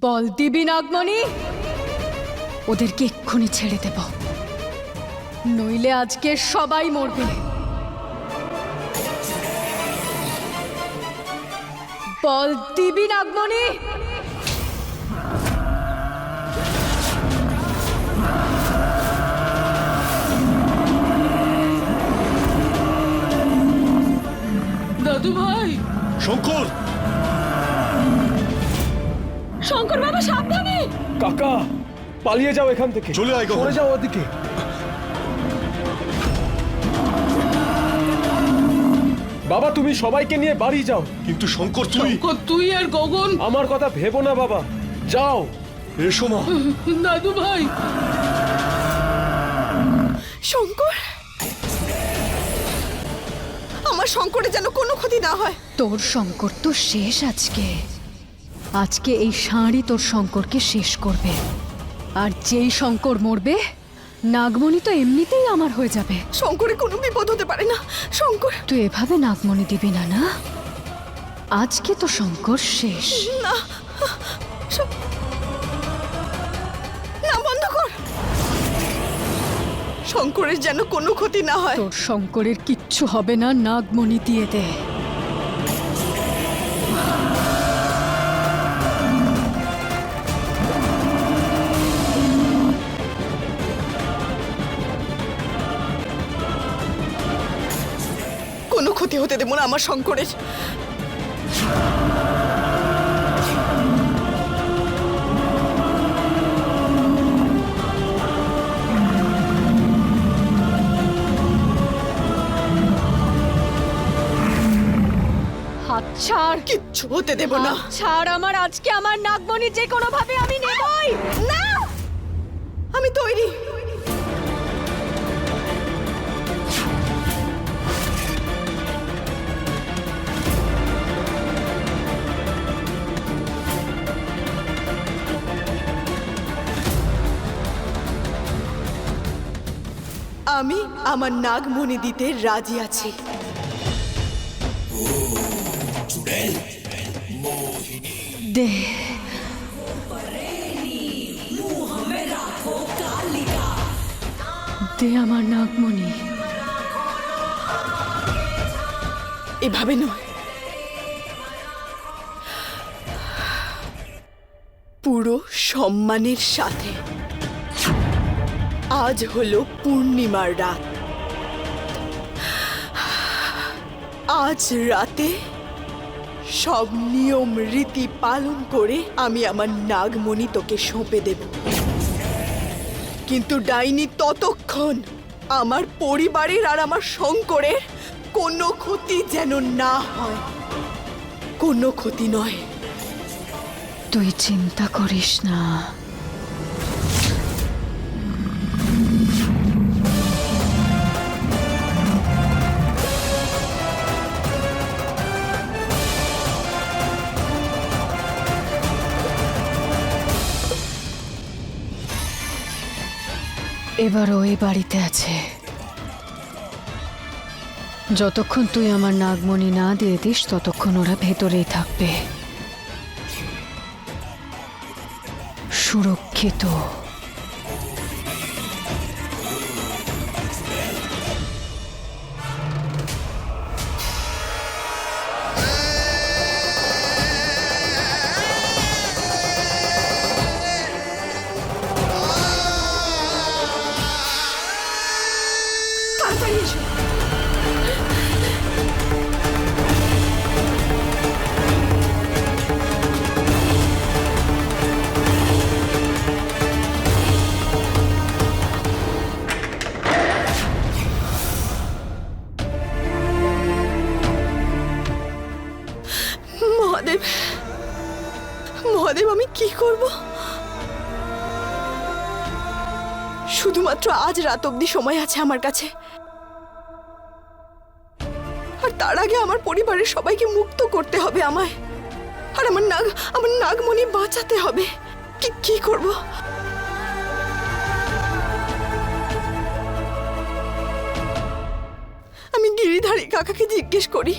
বল দিবি নাগমণি? ওদেরকে এক্ষুনি ছেড়ে দেব। নইলে আজকে সবাই মরবে। বল দিবি নাগমণি? দাদু ভাই শঙ্কর! শঙ্কর বাবা সাবধানে! কাকা পালিয়ে যাও এখান থেকে। চলে আয়। সরে যাও ওদিকে। বাবা তুমি সবাইকে নিয়ে বাড়ি যাও। কিন্তু শঙ্কর তুই শঙ্কর তুই আর গগন। আমার কথা ভেবো না বাবা। যাও। এসো মা। দাদু ভাই। শঙ্কর আমার শঙ্করের যেন কোনো ক্ষতি না হয়। তোর শঙ্কর তো শেষ আজকে। আজকে এই ষাঁড়ই তোর শঙ্করকে শেষ করবে। আর যেই শঙ্কর মরবে নাগমণি তো এমনিতেই আমার হয়ে যাবে। শঙ্করে কোনো বিপদ হতে পারে না শঙ্কর। তুই এভাবে নাগমণি দিবি না না? আজকে তো শঙ্কর শেষ। না না বন্ধ কর। শঙ্করের যেন কোনো ক্ষতি না হয়। তোর শঙ্করের কিচ্ছু হবে না নাগমণি দিয়ে দে। হতে দেবো না আমার শঙ্করের। ছাড় কিচ্ছু হতে দেবো না। ছাড় আমার আজকে আমার নাগমণি যে কোনো ভাবে আমি নেবই। না! আমি তৈরি। আমি আমার নাগমণি দিতে রাজি আছি। দে। দে আমার নাগমণি। এভাবে নয়। পুরো সম্মানের সাথে। আজ হলো পূর্ণিমার রাত। আজ রাতে সব নিয়ম, রীতি পালন করে আমি আমার নাগমণি তোকে সঁপে দেব। কিন্তু ডাইনি, ততক্ষণ আমার পরিবারের আর আমার শঙ্করের কোনো ক্ষতি যেন না হয়। কোনো ক্ষতি নয়। তুই চিন্তা করিস না। এবার ওই বাড়িতে আছে। যতক্ষণ তুই আমার নাগমণি না দিয়ে দিস, ততক্ষণ ওরা ভেতরেই থাকবে। সুরক্ষিত। রাত অবধি সময় আছে আমার কাছে। আর তার আগে আমার পরিবারের সবাইকে মুক্ত করতে হবে আমায়। আর আমার নাগ, আমার নাগমণি বাঁচাতে হবে। কি কি করব? আমি গিরিধারী কাকাকে জিজ্ঞেস করি।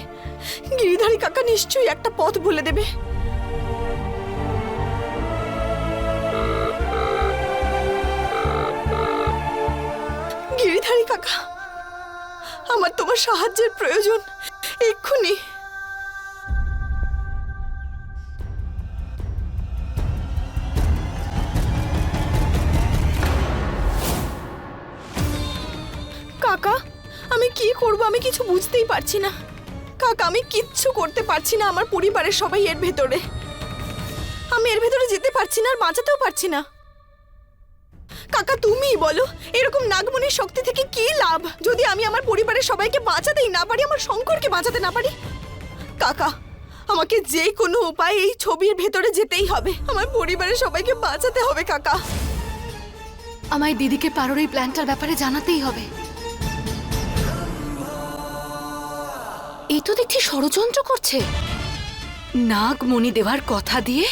গিরিধারী কাকা নিশ্চয়ই একটা পথ বলে দেবে। কাকা আমার তোমার সাহায্যের প্রয়োজন, এক্ষুনি। কাকা, আমি কি করব আমি কিছু বুঝতেই পারছি না। কাকা, আমি কিচ্ছু করতে পারছি না আমার পরিবারের সবাই এর ভেতরে। আমি এর ভেতরে যেতে পারছি না আর বাঁচাতেও পারছি না। কাকা, তুমিই বলো। এরকম নাগমণির শক্তি থেকে কি লাভ? যদি আমি আমার পরিবারের সবাইকে বাঁচাতেই না পারি, আমার শঙ্করকে বাঁচাতে না পারি? কাকা, আমাকে যে কোনো উপায়ে এই ছবির ভেতরে যেতেই হবে। আমার পরিবারের সবাইকে বাঁচাতে হবে, কাকা। আমায় দিদিকে পারোর এই প্ল্যানটার ব্যাপারে জানাতেই হবে। এই তো দেখছি ষড়যন্ত্র করছে। নাগমণি দেওয়ার কথা দিয়ে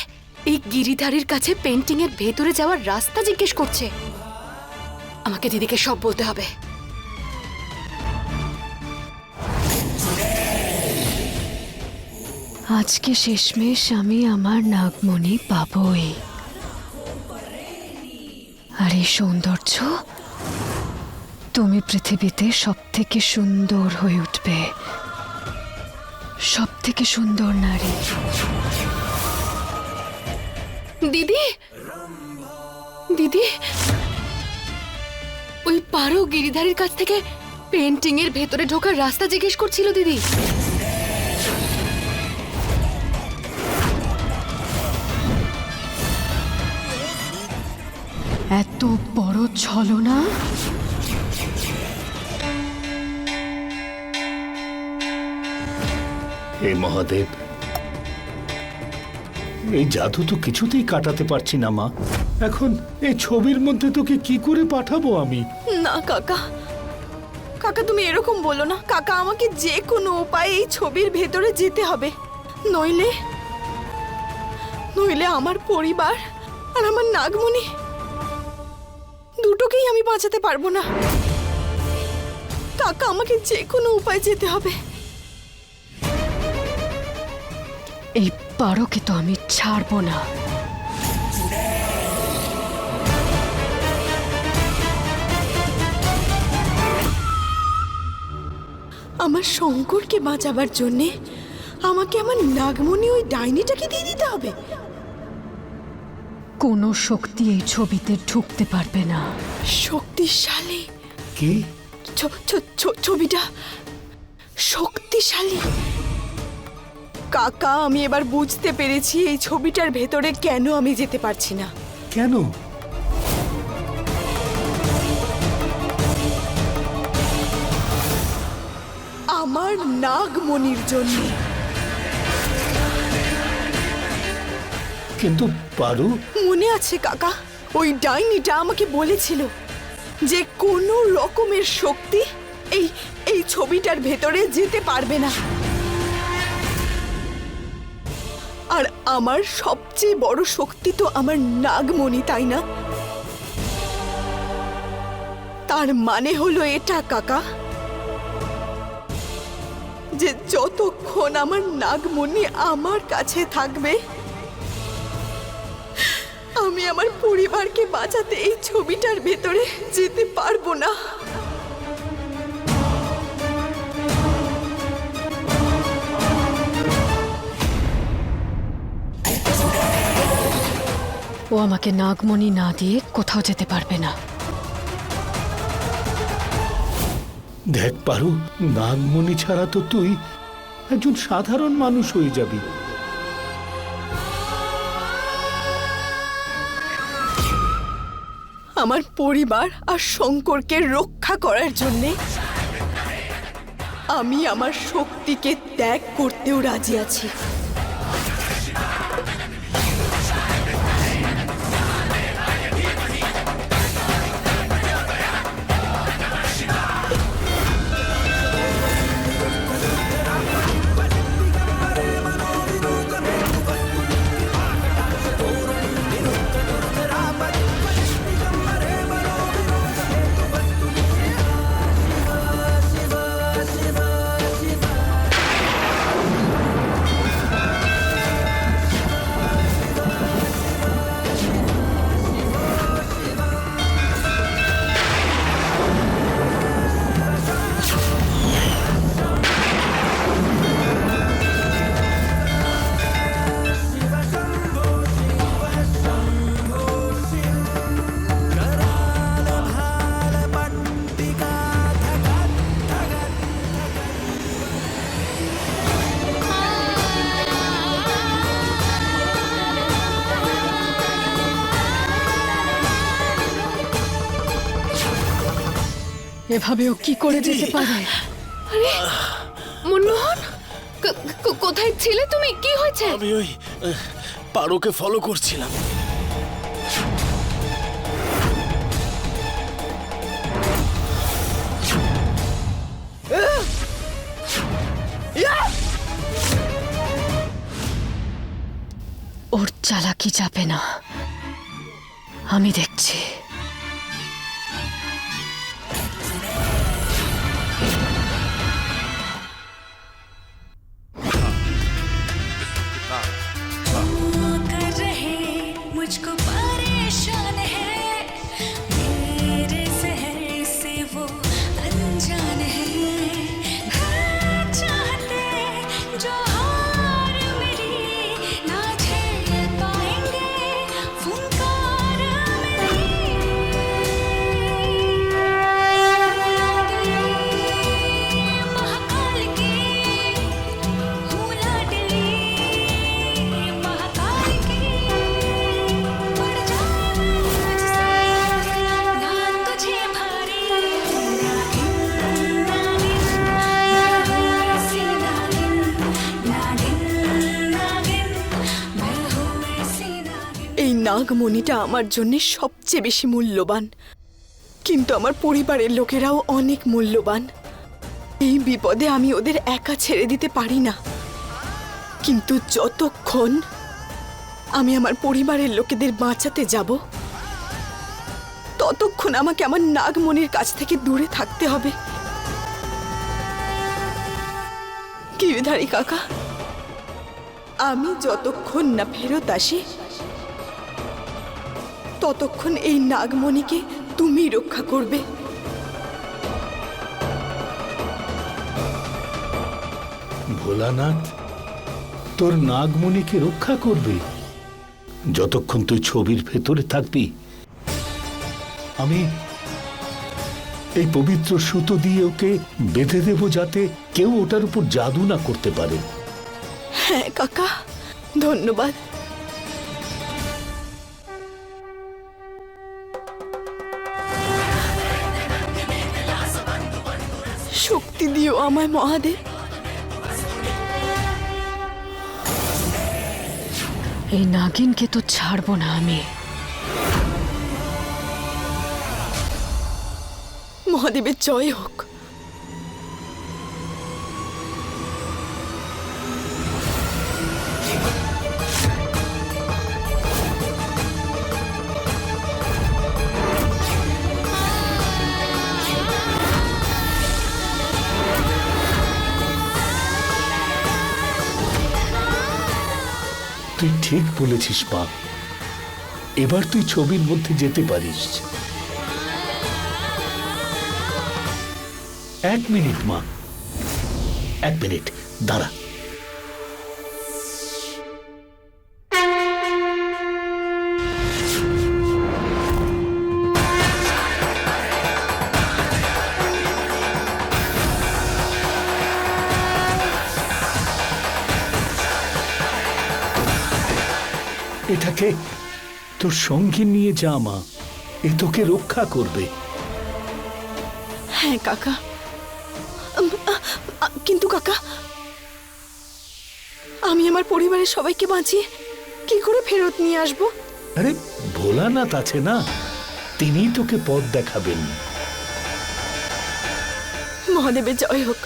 এই গিরিধারীর কাছে পেন্টিং এর ভেতরে যাওয়ার রাস্তা জিজ্ঞেস করছে। আমাকে দিদিকে সব বলতে হবে। আজকে শেষমেশ আমি আমার নাগমণি পাবই। আর এই সৌন্দর্য তুমি পৃথিবীতে সব থেকে সুন্দর হয়ে উঠবে। সব থেকে সুন্দর নারী। দিদি! দিদি! ওই পারো গিরিধারীর কাছ থেকে পেন্টিং এর ভেতরে ঢোকার রাস্তা জিজ্ঞেস করছিল দিদি। এত বড় ছলনা? হে মহাদেব এই জাদু তো কিছুতেই কাটাতে পারছি না, মা। এখন এই ছবির মধ্যে তোকে কি করে পাঠাবো আমি? না, কাকা। কাকা, তুমি এরকম বলো না। কাকা, আমাকে যে কোনো উপায়ে এই ছবির ভেতরে যেতে হবে। নইলে নইলে আমার পরিবার আর আমার নাগমণি দুটোকেই আমি বাঁচাতে পারব না। কাকা, আমাকে যে কোনো উপায় যেতে হবে। এই পারোকে তো আমি ছাড়বো না। আমার শঙ্করকে বাঁচাবার জন্যে আমাকে আমার নাগমণি ওই ডাইনিটাকে দিয়ে দিতে হবে। কোনো শক্তি এই ছবিতে ঢুকতে পারবে না। শক্তিশালী। কি? ছবিটা শক্তিশালী। কাকা আমি এবার বুঝতে পেরেছি এই ছবিটার ভেতরে কেন আমি যেতে পারছি না। কেন? আমার নাগমণির জন্য। কিন্তু পারু? মনে আছে কাকা ওই ডাইনিটা আমাকে বলেছিল যে কোনো রকমের শক্তি এই এই ছবিটার ভেতরে যেতে পারবে না। আর আমার সবচেয়ে বড় শক্তি তো আমার নাগমণি, তাই না? তার মানে হলো এটা, কাকা, যে যতক্ষণ আমার নাগমণি আমার কাছে থাকবে, আমি আমার পরিবারকে বাঁচাতে এই ছবিটার ভেতরে যেতে পারব না। ও আমাকে নাগমণি না দিয়ে কোথাও যেতে পারবে না। দেখ পারু নাগমণি ছাড়া তো তুই একজন সাধারণ মানুষ হয়ে যাবি। আমার পরিবার আর শঙ্করকে রক্ষা করার জন্যে আমি আমার শক্তিকে ত্যাগ করতেও রাজি আছি। এভাবেও কি করে যেতে পারে? মনমোহন ক- ক- কোথায় ছিলে তুমি? কি হয়েছে? আমি ওই পারোকে ফলো করছিলাম। ওর চালাকি যাবে না। আমি দেখছি। নাগমণিটা আমার জন্য সবচেয়ে বেশি মূল্যবান। কিন্তু আমার পরিবারের লোকেরাও অনেক মূল্যবান। এই বিপদে আমি ওদের একা ছেড়ে দিতে পারি না। কিন্তু যতক্ষণ আমি আমার পরিবারের লোকেদের বাঁচাতে যাব, ততক্ষণ আমাকে আমার নাগমণির কাছ থেকে দূরে থাকতে হবে। গিরিধারী কাকা, আমি যতক্ষণ না ফেরত আসি ততক্ষণ এই নাগমণিকে তুমি রক্ষা করবে। ভোলানাথ তোর নাগমণিকে রক্ষা করবে। যতক্ষণ তুই ছবির ভেতরে থাকবি আমি এই পবিত্র সুতো দিয়ে ওকে বেঁধে দেব যাতে কেউ ওটার উপর জাদু না করতে পারে। হ্যাঁ কাকা ধন্যবাদ। শক্তি দিও আমায় মহাদেব। এই নাগিনকে তো ছাড়বো না আমি। মহাদেবের জয় হোক। তুই ঠিক বলেছিস মা এবার তুই ছবির মধ্যে যেতে পারিস। এক মিনিট, মা। এক মিনিট, দাঁড়া। এটাকে তোর সঙ্গে নিয়ে যা মা এ তোকে রক্ষা করবে। হ্যাঁ কাকা। কিন্তু কাকা আমি আমার পরিবারের সবাইকে বাঁচিয়ে কি করে ফেরত নিয়ে আসব? আরে ভোলানাথ আছে না? তিনিই তোকে পথ দেখাবেন। মহাদেবের জয় হোক।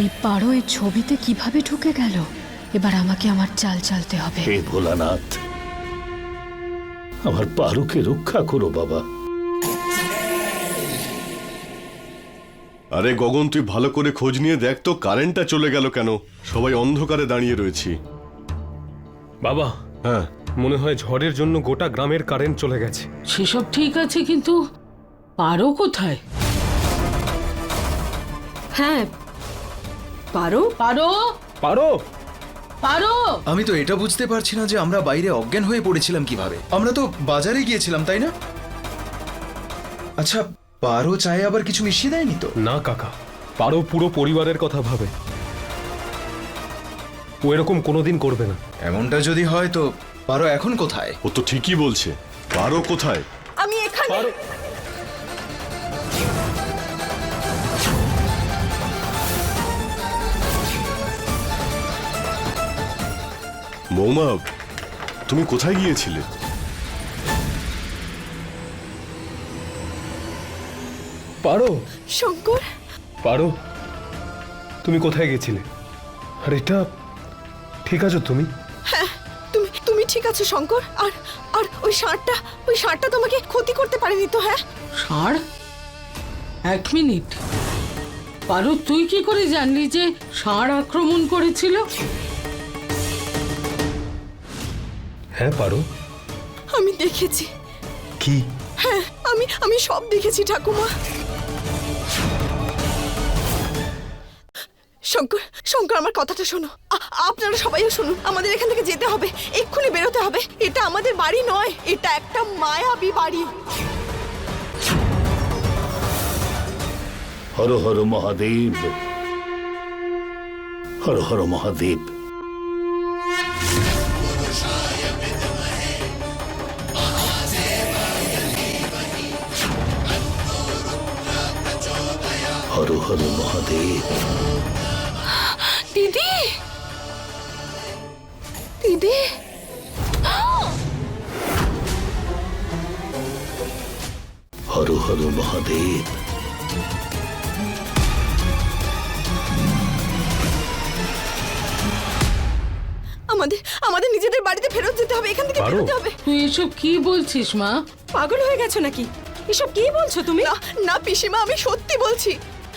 এই পারো এই ছবিতে কীভাবে ঢুকে গেল? এবার আমাকে আমার চাল চালতে হবে। হে ভোলানাথ আমার পারুকে রক্ষা করো বাবা। আরে গগন তুই ভালো করে খোঁজ নিয়ে দেখ তো কারেন্টটা চলে গেল কেন? সবাই অন্ধকারে দাঁড়িয়ে রয়েছি। বাবা হ্যাঁ। মনে হয় ঝড়ের জন্য গোটা গ্রামের কারেন্ট চলে গেছে। সেসব ঠিক আছে কিন্তু পারো কোথায়? হ্যাঁ পারো? পারো। পারো। পারো। আমি তো এটা বুঝতে পারছি না যে আমরা বাইরে অজ্ঞান হয়ে পড়েছিলাম কীভাবে। আমরা তো বাজারে গিয়েছিলাম তাই না? আচ্ছা পারো চায়ে আবার কিছু মিশিয়ে দেয়নি তো? না কাকা। পারো পুরো পরিবারের কথা ভাবে। ও এরকম কোনোদিন করবে না। এমনটা যদি হয় তো পারো এখন কোথায়? ও তো ঠিকই বলছে। পারো কোথায়? আমি এখানে। বৌমা তুমি কোথায় গিয়েছিলে? পারো। শঙ্কর। পারো। তুমি কোথায় গেছিলে আর এটা ঠিক আছো তুমি? তুমি তুমি ঠিক আছো শঙ্কর। আর আর ওই ষাঁড়টা ওই ষাঁড়টা তোমাকে ক্ষতি করতে পারেনি তো হ্যাঁ? ষাঁড়? এক মিনিট। পারো তুই কি করে জানলি যে ষাঁড় আক্রমণ করেছিল? হ্যাঁ পারো। আমি দেখেছি। কি? হ্যাঁ আমি আমি সব দেখেছি ঠাকুমা। শঙ্কর শঙ্কর আমার কথাটা শোনো। আ- আপনারা সবাইও শুনুন আমাদের এখান থেকে যেতে হবে এক্ষুনি বেরোতে হবে। এটা আমাদের বাড়ি নয় এটা একটা মায়াবী বাড়ি। হর হর মহাদেব। হর হর মহাদেব। হর হর মহাদেব। দিদি! দিদি! হর হর মহাদেব। আমাদের আমাদের নিজেদের বাড়িতে ফেরত যেতে হবে এখান থেকে? বেরোতে হবে। তুই এসব কি বলছিস মা? পাগল হয়ে গেছো নাকি? এসব কি বলছো তুমি? না না পিসিমা আমি সত্যি বলছি।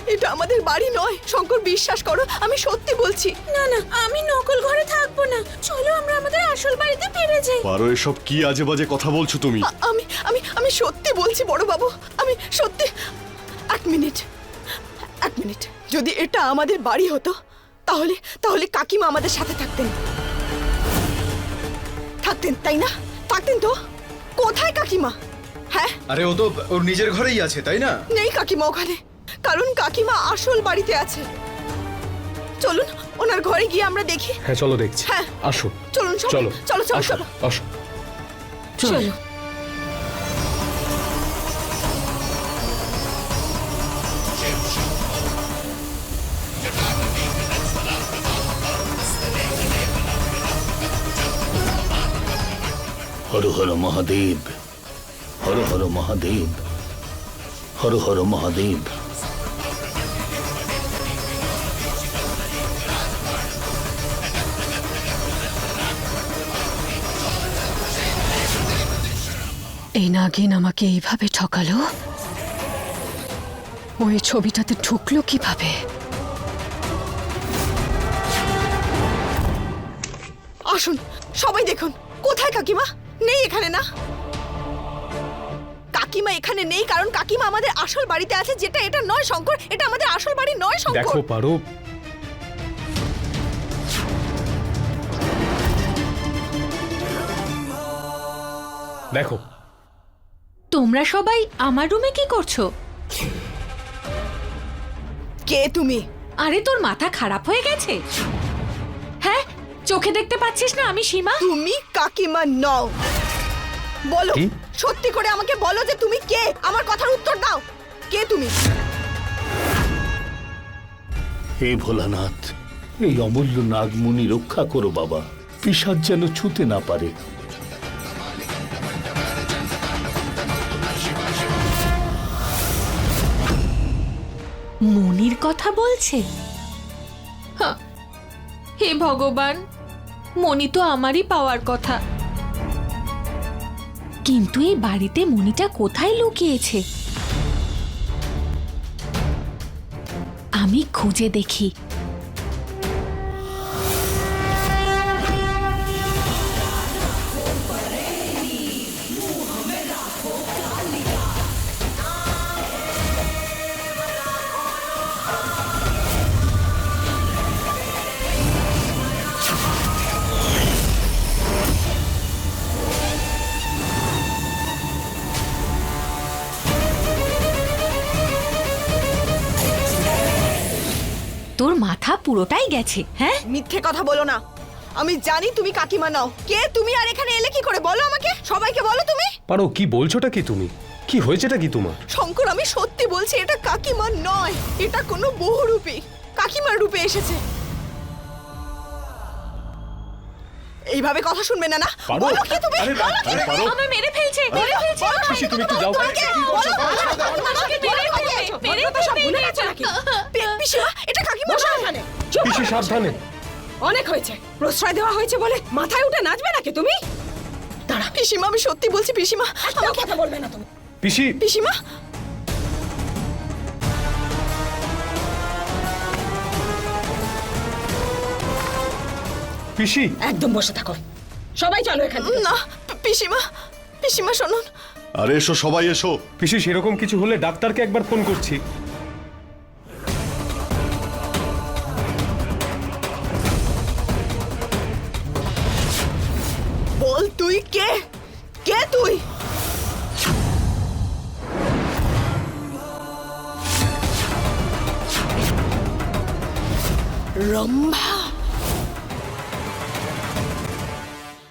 এটা আমাদের বাড়ি নয়। শঙ্কর বিশ্বাস করো আমি সত্যি বলছি। না না আমি নকল ঘরে থাকব না। চলো আমরা আমাদের আসল বাড়িতে ফিরে যাই। পারো এসব কি আজে বাজে কথা বলছো তুমি? আ- আমি আমি আমি সত্যি বলছি বড় বাবু আমি সত্যি এক মিনিট এক মিনিট। যদি এটা আমাদের বাড়ি হতো তাহলে তাহলে কাকিমা আমাদের সাথে থাকতেন। থাকতেন তাই না? থাকতেন তো? কোথায় কাকিমা? হ্যাঁ? আরে ও তো ওর নিজের ঘরেই আছে তাই না? নেই কাকিমা ওখানে। কারণ কাকিমা আসল বাড়িতে আছে। চলুন ওনার ঘরে গিয়ে আমরা দেখি। হ্যাঁ চলো দেখছি। হ্যাঁ। আসো। চলুন চলো চলো চলো চলো। আসো। চলো। হর হর মহাদেব হর হর মহাদেব হর হর মহাদেব। এই নাগিন আমাকে এইভাবে ঠকালো? ওই ছবিটাতে ঢুকলো কীভাবে? আসুন, সবাই দেখুন। কোথায় কাকিমা? নেই এখানে না? কাকিমা এখানে নেই কারণ কাকিমা আমাদের আসল বাড়িতে আছে, যেটা এটা নয়, শঙ্কর। এটা আমাদের আসল বাড়ি নয়, শঙ্কর। দেখো, পারো। দেখো তোমরা সবাই আমার রুমে কি করছ? কে তুমি? আরে তোর মাথা খারাপ হয়ে গেছে। হ্যাঁ চোখে দেখতে পাচ্ছিস না আমি সীমা? তুমি কাকিমা নও। বলো কি? সত্যি করে আমাকে বলো যে তুমি কে? আমার কথার উত্তর দাও। কে তুমি? হে ভোলানাথ এই অমূল্য নাগমণি রক্ষা করো বাবা। পিসাদ যেন ছুতে না পারে। মনির কথা বলছে? হা, হে ভগবান মনি তো আমারই পাওয়ার কথা। কিন্তু এই বাড়িতে মনিটা কোথায় লুকিয়েছে? আমি খুঁজে দেখি। তোর মাথা পুরোটাই গেছে হ্যাঁ? মিথ্যে কথা বলো না। আমি জানি তুমি কাকিমা নাও। কে তুমি আর এখানে এলে কি করে? বলো আমাকে। সবাইকে বলো তুমি। পারো কি বলছোটা কি তুমি? কি হয়েছেটা কি তোমার? শঙ্কর আমি সত্যি বলছি এটা কাকিমা নয় এটা কোনো বহুরূপী। কাকিমার রূপে এসেছে। এইভাবে কথা শুনবে না না। বলো কি তুমি আরে, বলো কি আরে, তুমি? পারো? আমায় মেরে ফেলছে মেরে ফেলছে। বলো, তুমি একটু যাও। তোমাকে বলো, আমাকে মেরে ফেলবে মেরে তোমরা তো সব ভুলে গেছো নাকি? পি- পিসিমা এটা কাকিমা নয় এখানে পিসি সাবধানে। অনেক হয়েছে। প্রশ্রয় দেওয়া হয়েছে বলে মাথায় উঠে নাচবে নাকি তুমি? দাঁড়া পিসিমা আমি সত্যি বলছি পিসিমা আমার কথা বলবে না তুমি। পিসি। পিসিমা পিসি? একদম বসে থাকো। সবাই চলো এখান থেকে। না পিসিমা পিসিমা শুনুন। আরে এসো সবাই এসো। পিসি সেরকম কিছু হলে ডাক্তারকে একবার ফোন করছি।